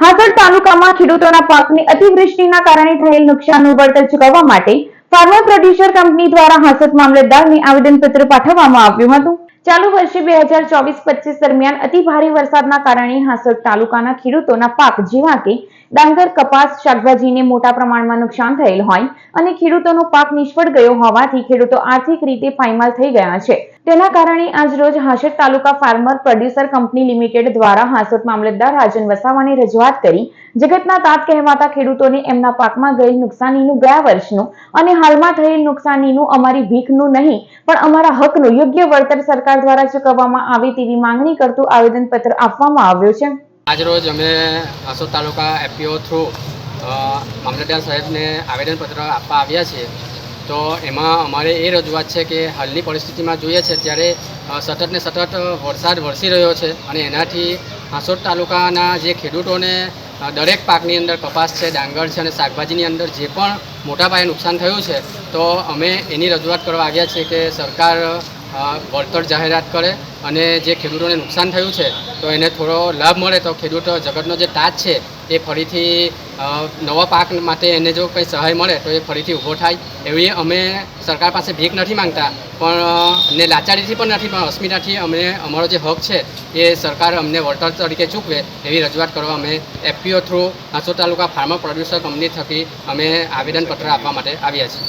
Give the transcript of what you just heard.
હાસોડ તાલુકામાં ખેડૂતોના પાકની અતિવૃષ્ટિના કારણે થયેલ નુકસાનનું વળતર ચૂકવવા માટે ફાર્મર પ્રોડ્યુસર કંપની દ્વારા હાસોડ મામલતદારને આવેદનપત્ર પાઠવવામાં આવ્યું હતું. ચાલુ વર્ષે બે હજાર ચોવીસ પચીસ દરમિયાન અતિ ભારે વરસાદના કારણે હાસોડ તાલુકાના ખેડૂતોના પાક, જેવા કે ડાંગર, કપાસ, શાકભાજીને મોટા પ્રમાણમાં નુકસાન થયેલ હોય અને ખેડૂતોનો પાક નિષ્ફળ ગયો હોવાથી ખેડૂતો આર્થિક રીતે પાયમાલ થઈ ગયા છે. તેના કારણે આજરોજ હાસોડ તાલુકા ફાર્મર પ્રોડ્યુસર કંપની લિમિટેડ દ્વારા હાસોડ મામલતદાર રાજન વસાવાની રજૂઆત કરી. જગતના તાત કહેવાતા ખેડૂતોને એમના પાકમાં ગયેલ નુકસાનીનું ગયા વર્ષનું અને હાલમાં થયેલ નુકસાનીનું અમારી ભીખનું નહીં, પણ અમારા હકનું યોગ્ય વળતર સરકાર દ્વારા ચૂકવવામાં આવે તેવી માંગણી કરતું આવેદનપત્ર આપવામાં આવ્યું છે. આજરોજ અમે હાસોદ તાલુકા એફપીઓ થ્રુ મામલતદાર સાહેબને આવેદનપત્ર આપવા આવ્યા છીએ. તો એમાં અમારે એ રજૂઆત છે કે હાલની પરિસ્થિતિમાં જોઈએ છે ત્યારે સતત ને સતત વરસાદ વરસી રહ્યો છે અને એનાથી હાંસોદ તાલુકાના જે ખેડૂતોને દરેક પાકની અંદર કપાસ છે, ડાંગર છે અને શાકભાજીની અંદર જે પણ મોટા પાયે નુકસાન થયું છે, તો અમે એની રજૂઆત કરવા આવ્યા છીએ કે સરકાર વળતર જાહેરાત કરે અને જે ખેડૂતોને નુકસાન થયું છે, તો એને થોડો લાભ મળે તો ખેડૂત જગતનો જે તાજ છે એ ફરીથી નવા પાક માટે એને જો કંઈ સહાય મળે તો એ ફરીથી ઊભો થાય. એવી અમે સરકાર પાસે ભીખ નથી માંગતા, પણ ને લાચારીથી પણ નથી, પણ અસ્મિતાથી અમે, અમારો જે હક છે, એ સરકાર અમને વળતર તરીકે ચૂકવે એવી રજૂઆત કરવા અમે FPO through Hanso taluka farmer producer company થકી અમે આવેદનપત્ર આપવા માટે આવ્યા છીએ.